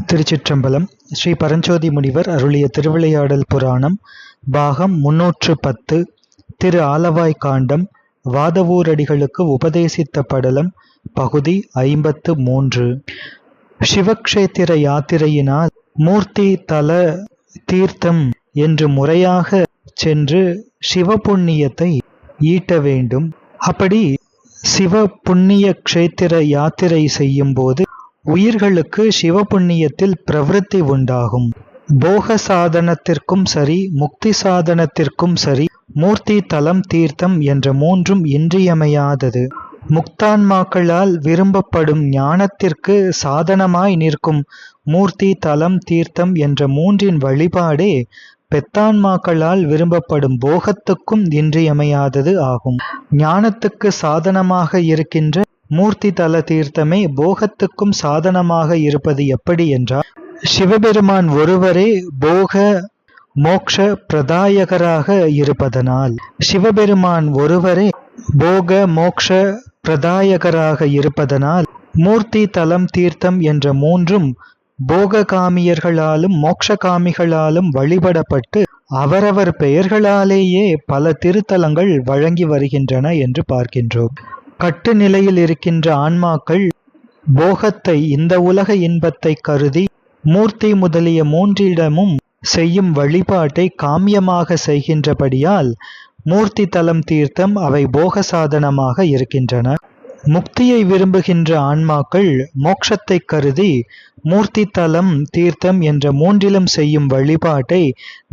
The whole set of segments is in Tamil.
திருச்சிற்றம்பலம் ஸ்ரீ பரஞ்சோதி முனிவர் அருளிய திருவிளையாடல் புராணம் பாகம் முன்னூற்று பத்து திரு ஆலவாய் காண்டம் வாதவூரடிகளுக்கு உபதேசித்த படலம் பகுதி ஐம்பத்து மூன்று. சிவக்ஷேத்திர யாத்திரையினால் மூர்த்தி தல தீர்த்தம் என்று முறையாக சென்று சிவபுண்ணியத்தை ஈட்ட வேண்டும். அப்படி சிவ புண்ணிய க்ஷேத்திர யாத்திரை செய்யும்போது உயிர்களுக்கு சிவபுண்ணியத்தில் பிரவிற்த்தி உண்டாகும். போக சாதனத்திற்கும் சரி முக்தி சாதனத்திற்கும் சரி மூர்த்தி தலம் தீர்த்தம் என்ற மூன்றும் இன்றியமையாதது. முக்தான்மாக்களால் விரும்பப்படும் ஞானத்திற்கு சாதனமாய் நிற்கும் மூர்த்தி தலம் தீர்த்தம் என்ற மூன்றின் வழிபாடே பெத்தான்மாக்களால் விரும்பப்படும் போகத்துக்கும் இன்றியமையாதது ஆகும். ஞானத்துக்கு சாதனமாக இருக்கின்ற மூர்த்தி தல தீர்த்தமே போகத்துக்கும் சாதனமாக இருப்பது எப்படி என்றால் சிவபெருமான் ஒருவரே போக மோக்ஷ பிரதாயகராக இருப்பதனால் சிவபெருமான் ஒருவரே போக மோக்ஷ பிரதாயகராக இருப்பதனால் மூர்த்தி தலம் தீர்த்தம் என்ற மூன்றும் போக காமியர்களாலும் வழிபடப்பட்டு அவரவர் பெயர்களாலேயே பல திருத்தலங்கள் வழங்கி வருகின்றன என்று பார்க்கின்றோம். கட்டு நிலையில் இருக்கின்ற ஆன்மாக்கள் போகத்தை இந்த உலக இன்பத்தை கருதி மூர்த்தி முதலிய மூன்றிடமும் செய்யும் வழிபாட்டை காமியமாக செய்கின்றபடியால் மூர்த்தி தலம் தீர்த்தம் அவை போக சாதனமாக இருக்கின்றன. முக்தியை விரும்புகின்ற ஆன்மாக்கள் மோட்சத்தை கருதி மூர்த்தி தலம் தீர்த்தம் என்ற மூன்றிலும் செய்யும் வழிபாட்டை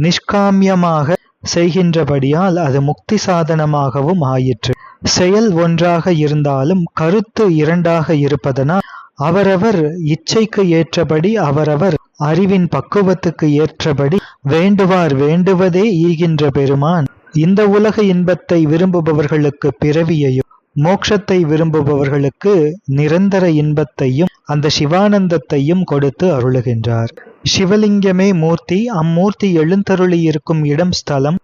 நிஷ்காமியமாக செய்கின்றபடியால் அது முக்தி சாதனமாகவும் ஆயிற்று. செயல் ஒன்றாக இருந்தாலும் கருத்து இரண்டாக இருப்பதனால் அவரவர் இச்சைக்கு ஏற்றபடி அவரவர் அறிவின் பக்குவத்துக்கு ஏற்றபடி வேண்டுவார் வேண்டுவதே ஈகின்ற பெருமான். இந்த உலக இன்பத்தை விரும்புபவர்களுக்கு பிறவியையும் மோட்சத்தை விரும்புபவர்களுக்கு நிரந்தர இன்பத்தையும் அந்த சிவானந்தத்தையும் கொடுத்து அருளுகின்றார். சிவலிங்கமே மூர்த்தி அம்மூர்த்தி எழுந்தருளி இருக்கும் இடம் ஸ்தலம்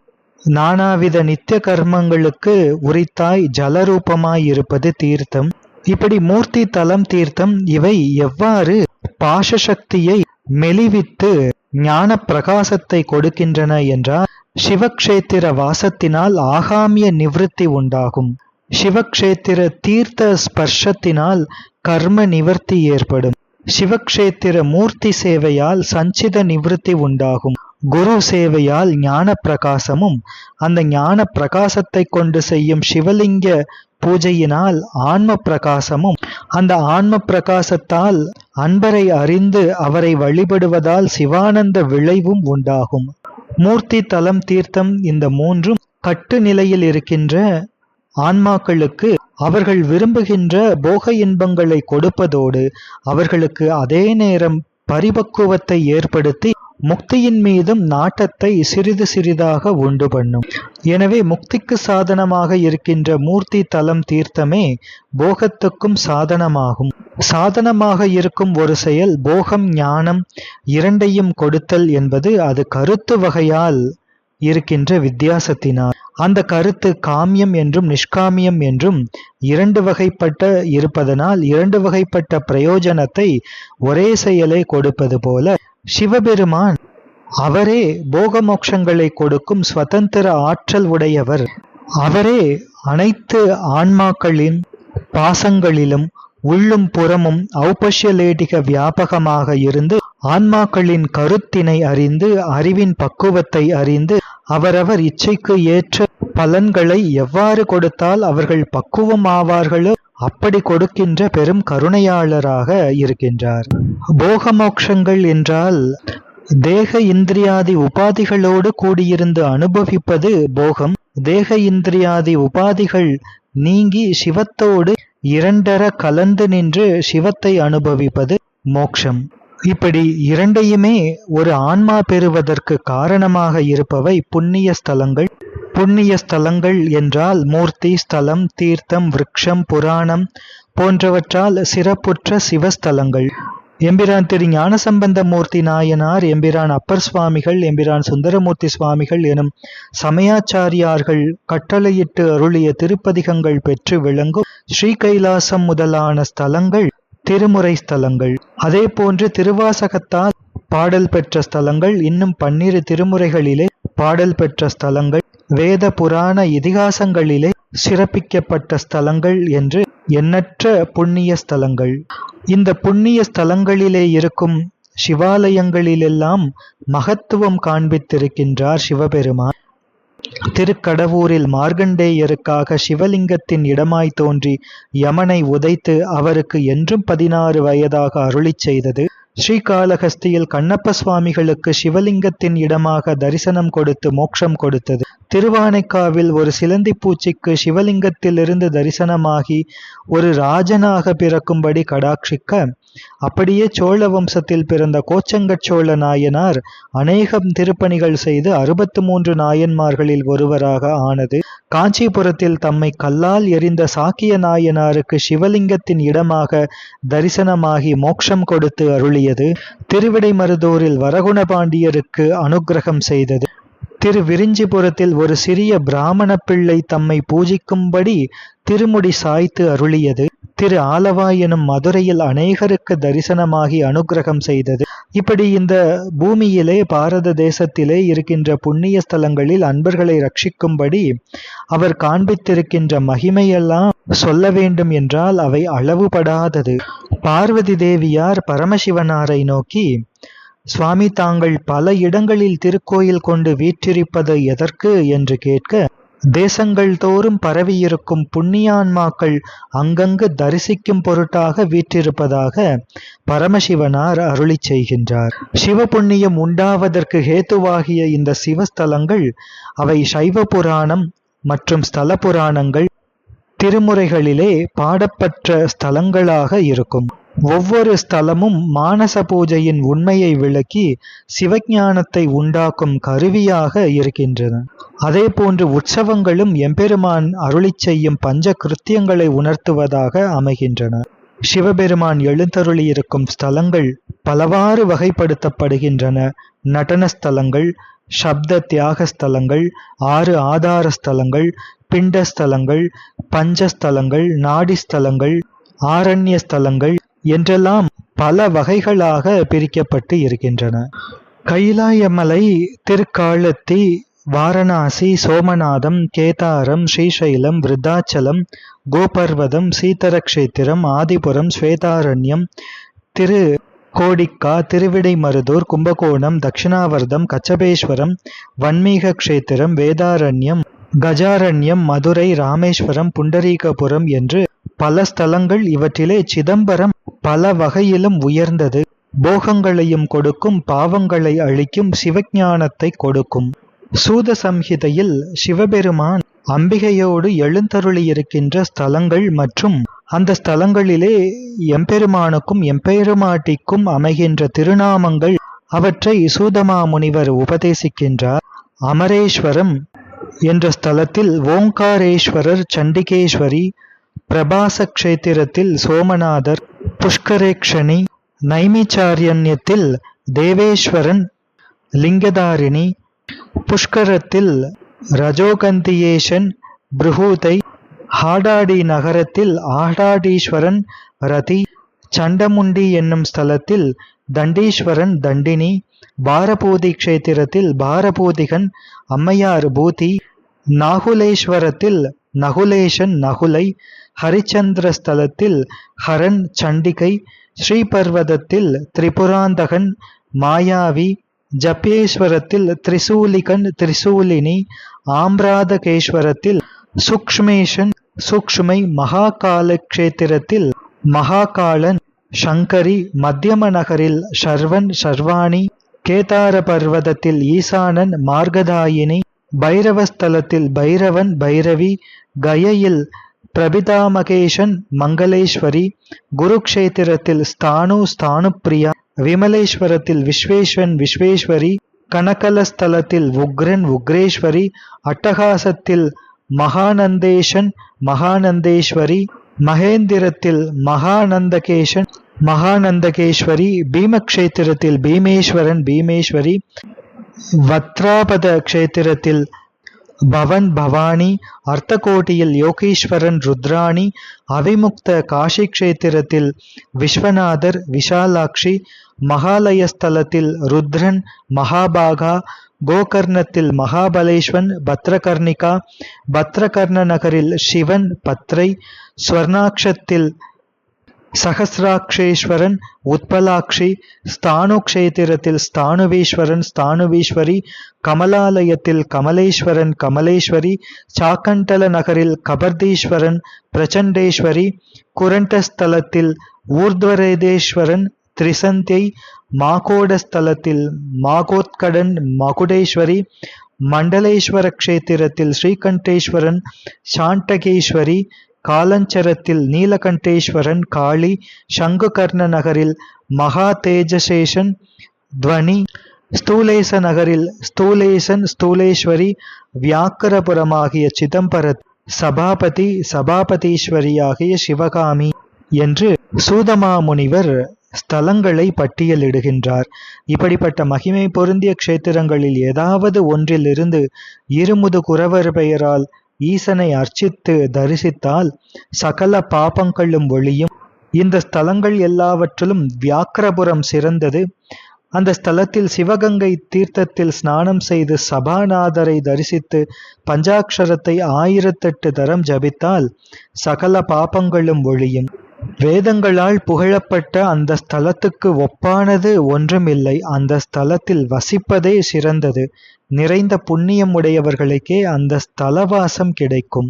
நானாவித நித்திய கர்மங்களுக்கு உரித்தாய் ஜலரூபமாய் இருப்பது தீர்த்தம். இப்படி மூர்த்தி தலம் தீர்த்தம் இவை எவ்வாறு பாசசக்தியை மெலிவித்து ஞான பிரகாசத்தை கொடுக்கின்றன என்றால் சிவக்ஷேத்திர வாசத்தினால் ஆகாமிய நிவிருத்தி உண்டாகும். சிவக்ஷேத்திர தீர்த்த ஸ்பர்ஷத்தினால் கர்ம நிவர்த்தி ஏற்படும். சிவக்ஷேத்திர மூர்த்தி சேவையால் சஞ்சித நிவிருத்தி உண்டாகும். குரு சேவையால் ஞான பிரகாசமும் அந்த ஞான பிரகாசத்தை கொண்டு செய்யும் சிவலிங்க பூஜையினால் ஆன்ம பிரகாசமும் அந்த ஆன்ம பிரகாசத்தால் அன்பரை அறிந்து அவரை வழிபடுவதால் சிவானந்த விளைவும் உண்டாகும். மூர்த்தி தலம் தீர்த்தம் இந்த மூன்றும் கட்டு நிலையில் இருக்கின்ற ஆன்மாக்களுக்கு அவர்கள் விரும்புகின்ற போக இன்பங்களை கொடுப்பதோடு அவர்களுக்கு அதே நேரம் பரிபக்குவத்தை ஏற்படுத்தி முக்தியின் மீதும் நாட்டத்தை சிறிது சிறிதாக உண்டு பண்ணும். எனவே முக்திக்கு சாதனமாக இருக்கின்ற மூர்த்தி தலம் தீர்த்தமே போகத்துக்கும் சாதனமாகும். சாதனமாக இருக்கும் ஒரு செயல் போகம் ஞானம் இரண்டையும் கொடுத்தல் என்பது அது கருத்து வகையால் இருக்கின்ற வித்தியாசத்தினால். அந்த கருத்து காமியம் என்றும் நிஷ்காமியம் என்றும் இரண்டு வகைப்பட்ட இருப்பதனால் இரண்டு வகைப்பட்ட பிரயோஜனத்தை ஒரே செயலை கொடுப்பது போல சிவபெருமான் அவரே போக மோட்சங்களை கொடுக்கும் சுதந்திர ஆற்றல் உடையவர். அவரே அனைத்து ஆன்மாக்களின் பாசங்களிலும் உள்ளும் புறமும் ஔபஷ்யலேடிக வியாபகமாக இருந்து ஆன்மாக்களின் கருத்தினை அறிந்து அறிவின் பக்குவத்தை அறிந்து அவரவர் இச்சைக்கு ஏற்ற பலன்களை எவ்வாறு கொடுத்தால் அவர்கள் பக்குவம் ஆவார்களோ அப்படி கொடுக்கின்ற பெரும் கருணையாளராக இருக்கின்றார். போகமோக்ஷங்கள் என்றால் தேக இந்திரியாதி உபாதிகளோடு கூடியிருந்து அனுபவிப்பது போகம். தேக இந்திரியாதி உபாதிகள் நீங்கி சிவத்தோடு இரண்டர கலந்து நின்று சிவத்தை அனுபவிப்பது மோக்ஷம். இப்படி இரண்டையுமே ஒரு ஆன்மா பெறுவதற்கு காரணமாக இருப்பவை புண்ணிய ஸ்தலங்கள். புண்ணிய ஸ்தலங்கள் என்றால் மூர்த்தி ஸ்தலம் தீர்த்தம் விரக்ஷம் புராணம் போன்றவற்றால் சிறப்புற்ற சிவஸ்தலங்கள். எம்பிரான் திரு ஞானசம்பந்த மூர்த்தி நாயனார் எம்பிரான் அப்பர் சுவாமிகள் எம்பிரான் சுந்தரமூர்த்தி சுவாமிகள் எனும் சமயாச்சாரியார்கள் கட்டளையிட்டு அருளிய திருப்பதிகங்கள் பெற்று விளங்கும் ஸ்ரீ கைலாசம் முதலான ஸ்தலங்கள் திருமுறை ஸ்தலங்கள். அதே போன்று திருவாசகத்தால் பாடல் பெற்ற ஸ்தலங்கள் இன்னும் பன்னிரு திருமுறைகளிலே பாடல் பெற்ற ஸ்தலங்கள். வேத புராண இதிகாசங்களிலே சிறப்பிக்கப்பட்ட ஸ்தலங்கள் என்று எண்ணற்ற புண்ணிய ஸ்தலங்கள். இந்த புண்ணிய ஸ்தலங்களிலே இருக்கும் சிவாலயங்களிலெல்லாம் மகத்துவம் காண்பித்திருக்கின்றார் சிவபெருமான். திருக்கடவூரில் மார்கண்டேயருக்காக சிவலிங்கத்தின் இடமாய் தோன்றி யமனை உதைத்து அவருக்கு என்றும் பதினாறு வயதாக அருளிச் செய்தது. ஸ்ரீகாளஹஸ்தியில் கண்ணப்ப சுவாமிகளுக்கு சிவலிங்கத்தின் இடமாக தரிசனம் கொடுத்து மோட்சம் கொடுத்தது. திருவானைக்காவில் ஒரு சிலந்தி பூச்சிக்கு சிவலிங்கத்திலிருந்து தரிசனமாகி ஒரு ராஜனாக பிறக்கும்படி கடாட்சிக்க அப்படியே சோழ வம்சத்தில் பிறந்த கோச்சங்கச் சோழ நாயனார் அநேகம் திருப்பணிகள் செய்து அறுபத்து மூன்று நாயன்மார்களில் ஒருவராக ஆனது காஞ்சிபுரத்தில் தம்மை கல்லால் எரிந்த சாக்கிய நாயனாருக்கு சிவலிங்கத்தின் இடமாக தரிசனமாகி மோட்சம் கொடுத்து அருளியது திருவிடைமருதூரில் வரகுண பாண்டியருக்கு அனுக்கிரகம் செய்தது. திரு விரிஞ்சிபுரத்தில் ஒரு சிறிய பிராமண பிள்ளை தம்மை பூஜிக்கும்படி திருமுடி சாய்த்து அருளியது. திரு ஆலவாய் எனும் மதுரையில் அநேகருக்கு தரிசனமாகி அனுக்கிரகம் செய்தது. இப்படி இந்த பூமியிலே பாரத தேசத்திலே இருக்கின்ற புண்ணிய ஸ்தலங்களில் அன்பர்களை ரட்சிக்கும்படி அவர் காண்பித்திருக்கின்ற மகிமையெல்லாம் சொல்ல வேண்டும் என்றால் அவை அளவுபடாதது. பார்வதி தேவியார் பரமசிவனாரை நோக்கி சுவாமி தாங்கள் பல இடங்களில் திருக்கோயில் கொண்டு வீற்றிருப்பது எதற்கு? என்று கேட்க தேசங்கள் தோறும் பரவியிருக்கும் புண்ணியான்மாக்கள் அங்கங்கு தரிசிக்கும் பொருட்டாக வீற்றிருப்பதாக பரமசிவனார் அருளி செய்கின்றார். சிவ புண்ணியம் உண்டாவதற்கு ஹேத்துவாகிய இந்த சிவஸ்தலங்கள் அவை சைவ புராணம் மற்றும் ஸ்தல புராணங்கள் திருமுறைகளிலே பாடப்பட்ட ஸ்தலங்களாக இருக்கும். ஒவ்வொரு ஸ்தலமும் மானச பூஜையின் உண்மையை விளக்கி சிவஞானத்தை உண்டாக்கும் கருவியாக இருக்கின்றன. அதே போன்று உற்சவங்களும் எம்பெருமான் அருளி செய்யும் பஞ்ச கிருத்தியங்களை உணர்த்துவதாக அமைகின்றன. சிவபெருமான் எழுந்தருளியிருக்கும் ஸ்தலங்கள் பலவாறு வகைப்படுத்தப்படுகின்றன. நடன ஸ்தலங்கள் சப்த தியாக ஸ்தலங்கள் ஆறு ஆதார ஸ்தலங்கள் பிண்ட ஸ்தலங்கள் பஞ்சஸ்தலங்கள் நாடி ஸ்தலங்கள் ஆரண்ய ஸ்தலங்கள் என்றெல்லாம் பல வகைகளாக பிரிக்கப்பட்டு இருக்கின்றன. கைலாயமலை திருக்காலத்தி வாரணாசி சோமநாதம் கேதாரம் ஸ்ரீசைலம் விருத்தாச்சலம் கோபர்வதம் சீதரக்ஷேத்திரம் ஆதிபுரம் ஸ்வேதாரண்யம் திரு கோடிக்கா திருவிடைமருதூர் கும்பகோணம் தட்சிணாவர்தம் கச்சபேஸ்வரம் வன்மீக க்ஷேத்திரம் வேதாரண்யம் கஜாரண்யம் மதுரை ராமேஸ்வரம் புண்டரீகபுரம் என்று பல ஸ்தலங்கள் இவற்றிலே சிதம்பரம் பல வகையிலும் உயர்ந்தது. போகங்களையும் கொடுக்கும் பாவங்களை அழிக்கும் சிவஞானத்தை கொடுக்கும். சூத சம்ஹிதையில் சிவபெருமான் அம்பிகையோடு எழுந்தருளியிருக்கின்ற ஸ்தலங்கள் மற்றும் அந்த ஸ்தலங்களிலே எம்பெருமானுக்கும் எம்பெருமாட்டிக்கும் அமைகின்ற திருநாமங்கள் அவற்றை சூதமா முனிவர் உபதேசிக்கின்றார். அமரேஸ்வரம் என்ற ஸ்தலத்தில் ஓங்காரேஸ்வரர் சண்டிகேஸ்வரி பிரபாச க்ஷேத்திரத்தில் சோமநாதர் புஷ்கரேக்ஷணி நைமிச்சாரியண்யத்தில் தேவேஸ்வரன் லிங்கதாரிணி புஷ்கரத்தில் ரஜோகந்தியேஷன் பிருகூதை ஹாடாடி நகரத்தில் ஆடாடீஸ்வரன் ரதி சண்டமுண்டி என்னும் ஸ்தலத்தில் தண்டீஸ்வரன் தண்டினி பாரபூதி க்ஷேத்திரத்தில் பாரபூதிகன் அம்மையார் பூதி நாகுலேஸ்வரத்தில் நகுலேஷன் நகுலை ஹரிச்சந்திர ஸ்தலத்தில் ஹரன் சண்டிகை ஸ்ரீபர்வதத்தில் திரிபுராந்தகன் மாயாவி ஜபேஸ்வரத்தில் திரிசூலிகன் திரிசூலினி ஆம்ராதகேஸ்வரத்தில் சுக்ஷ்மேஷன் சுக்ஷ்மை மகாகால கஷேத்திரத்தில் மகாகாலன் சங்கரி மத்தியம நகரில் ஷர்வன் ஷர்வாணி கேதார பர்வதத்தில் ஈசானன் மார்கதாயினி பைரவஸ்தலத்தில் பைரவன் பைரவி கயையில் பிரபிதாமகேஷன் மங்களேஸ்வரி குருக்ஷேத்திரத்தில் ஸ்தானு ஸ்தானுப்பிரியா விமலேஸ்வரத்தில் விஸ்வேஸ்வன் விஸ்வேஸ்வரி கனகலஸ்தலத்தில் உக்ரன் உக்ரேஸ்வரி அட்டகாசத்தில் மகானந்தேஷன் மகானந்தேஸ்வரி மகேந்திரத்தில் மகானந்தகேஷன் மகானந்தகேஸ்வரி பீமக்ஷேத்திரத்தில் பீமேஸ்வரன் பீமேஸ்வரி வத்ராபத க்ஷேத்திரத்தில் பவன் பவானி அர்த்தகோட்டியில் யோகீஸ்வரன் ருத்ராணி அவிமுக்த காஷி கஷேத்திரத்தில் விஸ்வநாதர் விஷாலாட்சி மகாலயஸ்தலத்தில் ருத்ரன் மகாபாகா கோகர்ணத்தில் மகாபலேஸ்வன் பத்ரகர்ணிகா பத்ரகர்ண நகரில் சிவன் பத்ரை ஸ்வர்ணாக்ஷத்தில் சகசிராட்சேஸ்வரன் உத்பலாட்சி ஸ்தானு க்ஷேத்திரத்தில் ஸ்தானுவீஸ்வரன் ஸ்தானுவீஸ்வரி கமலாலயத்தில் கமலேஸ்வரன் கமலேஸ்வரி சாக்கண்டல நகரில் கபர்தீஸ்வரன் பிரச்சண்டேஸ்வரி குரண்டஸ்தலத்தில் ஊர்த்வரேதேஸ்வரன் திரிசந்தை மாகோடஸ்தலத்தில் மாகோத்கடன் மகுடேஸ்வரி மண்டலேஸ்வர க்ஷேத்திரத்தில் ஸ்ரீகண்டேஸ்வரன் சாண்டகேஸ்வரி காலஞ்சரத்தில் நீலகண்டேஸ்வரன் காளி சங்குகர்ண நகரில் மகா தேஜசேஷன் துவனி ஸ்தூலேச நகரில் ஸ்தூலேசன் ஸ்தூலேஸ்வரி வியாக்கரபுரமாகிய சிதம்பரத் சபாபதி சபாபதீஸ்வரியாகிய சிவகாமி என்று சூதமாமுனிவர் ஸ்தலங்களை பட்டியலிடுகின்றார். இப்படிப்பட்ட மகிமை பொருந்திய க்ஷேத்திரங்களில் ஏதாவது ஒன்றிலிருந்து இருமுது குறவர் பெயரால் ஈசனை அர்ச்சித்து தரிசித்தால் சகல பாபங்களும் ஒளியும். இந்த ஸ்தலங்கள் எல்லாவற்றிலும் வியாக்கிரபுரம் சிறந்தது. அந்த ஸ்தலத்தில் சிவகங்கை தீர்த்தத்தில் ஸ்நானம் செய்து சபாநாதரை தரிசித்து பஞ்சாட்சரத்தை ஆயிரத்தெட்டு தரம் ஜபித்தால் சகல பாபங்களும் ஒழியும் வேதங்களால் புகழப்பட்ட அந்த ஸ்தலத்துக்கு ஒப்பானது ஒன்றுமில்லை. அந்த ஸ்தலத்தில் வசிப்பதே சிறந்தது. நிறைந்த புண்ணியம் உடையவர்களுக்கே அந்த ஸ்தலவாசம் கிடைக்கும்.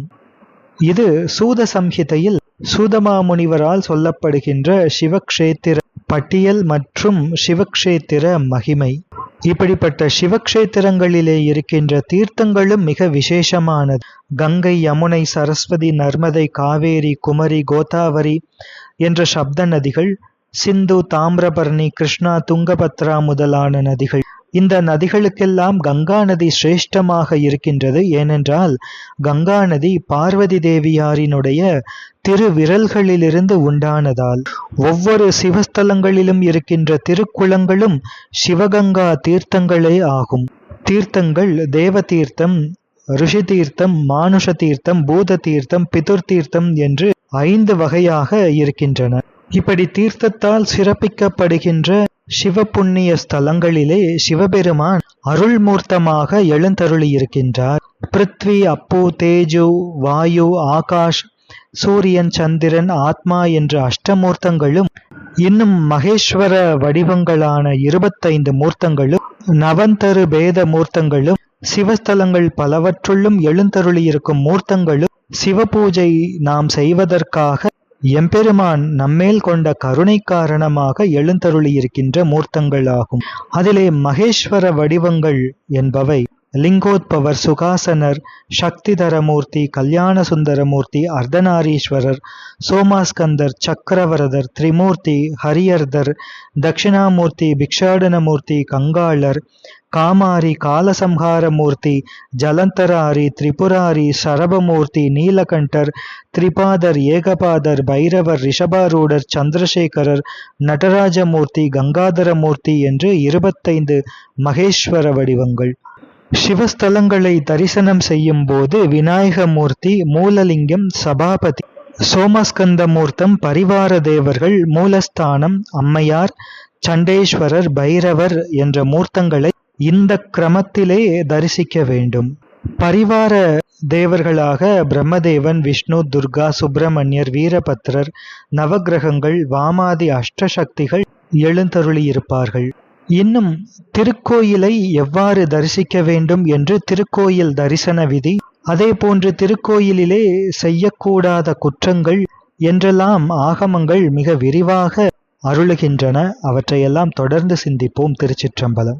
இது சூத சம்ஹிதையில் சூதமாமுனிவரால் சொல்லப்படுகின்ற சிவக்ஷேத்திர பட்டியல் மற்றும் சிவக்ஷேத்திர மகிமை. இப்படிப்பட்ட சிவக்ஷேத்திரங்களிலே இருக்கின்ற தீர்த்தங்களும் மிக விசேஷமானது. கங்கை யமுனை சரஸ்வதி நர்மதை காவேரி குமரி கோதாவரி என்ற சப்த நதிகள் சிந்து தாமிரபரணி கிருஷ்ணா துங்கபத்ரா முதலான நதிகள். இந்த நதிகளுக்கெல்லாம் கங்கா நதி சிரேஷ்டமாக இருக்கின்றது. ஏனென்றால் கங்கா நதி பார்வதி தேவியாரினுடைய திருவிரல்களிலிருந்து உண்டானதால் ஒவ்வொரு சிவஸ்தலங்களிலும் இருக்கின்ற திருக்குளங்களும் சிவகங்கா தீர்த்தங்களே ஆகும். தீர்த்தங்கள் தேவ தீர்த்தம் ரிஷி தீர்த்தம் மானுஷ தீர்த்தம் பூத தீர்த்தம் பிதுர் தீர்த்தம் என்று ஐந்து வகையாக இருக்கின்றன. இப்படி தீர்த்தத்தால் சிறப்பிக்கப்படுகின்ற சிவ புண்ணிய ஸ்தலங்களிலே சிவபெருமான் அருள்மூர்த்தமாக எழுந்தருளியிருக்கின்றார். பிருத்வி அப்பு தேஜு வாயு ஆகாஷ் சூரியன் சந்திரன் ஆத்மா என்ற அஷ்டமூர்த்தங்களும் இன்னும் மகேஸ்வர வடிவங்களான இருபத்தைந்து மூர்த்தங்களும் நவந்தரு பேத மூர்த்தங்களும் சிவஸ்தலங்கள் பலவற்றுள்ளும் எழுந்தருளியிருக்கும் மூர்த்தங்களும் சிவபூஜை நாம் செய்வதற்காக எம்பெருமான் நம்மேல் கொண்ட கருணை காரணமாக எழுந்தருளியிருக்கின்ற மூர்த்தங்களாகும். அதிலே மகேஸ்வர வடிவங்கள் என்பவை. லிங்கோத்பவர் சுகாசனர் சக்திதரமூர்த்தி கல்யாண சுந்தரமூர்த்தி அர்த்தநாரீஸ்வரர் சோமாஸ்கந்தர் சக்கரவரதர் திரிமூர்த்தி ஹரியர்தர் தட்சிணாமூர்த்தி பிக்ஷாடனமூர்த்தி கங்காளர் காமாரி காலசம்ஹாரமூர்த்தி ஜலந்தராரி திரிபுராரி சரபமூர்த்தி நீலகண்டர் திரிபாதர் ஏகபாதர் பைரவர் ரிஷபாரூடர் சந்திரசேகரர் நடராஜமூர்த்தி கங்காதரமூர்த்தி என்று இருபத்தைந்து மகேஸ்வர வடிவங்கள். சிவஸ்தலங்களை தரிசனம் செய்யும் போது விநாயகமூர்த்தி மூலலிங்கம் சபாபதி சோமஸ்கந்தமூர்த்தம் பரிவார தேவர்கள் மூலஸ்தானம் அம்மையார் சண்டேஸ்வரர் பைரவர் என்ற மூர்த்தங்களை இந்த கிரமத்திலே தரிசிக்க வேண்டும். பரிவார தேவர்களாக பிரம்மதேவன் விஷ்ணு துர்கா சுப்பிரமணியர் வீரபத்ரர் நவகிரகங்கள் வாமாதி அஷ்டசக்திகள் எழுந்தருளியிருப்பார்கள். இன்னும் திருக்கோயிலை எவ்வாறு தரிசிக்க வேண்டும் என்று திருக்கோயில் தரிசன விதி அதே போன்று திருக்கோயிலிலே செய்யக்கூடாத குற்றங்கள் என்றெல்லாம் ஆகமங்கள் மிக விரிவாக அருளுகின்றன. அவற்றையெல்லாம் தொடர்ந்து சிந்திப்போம் திருச்சிற்றம்பலம்.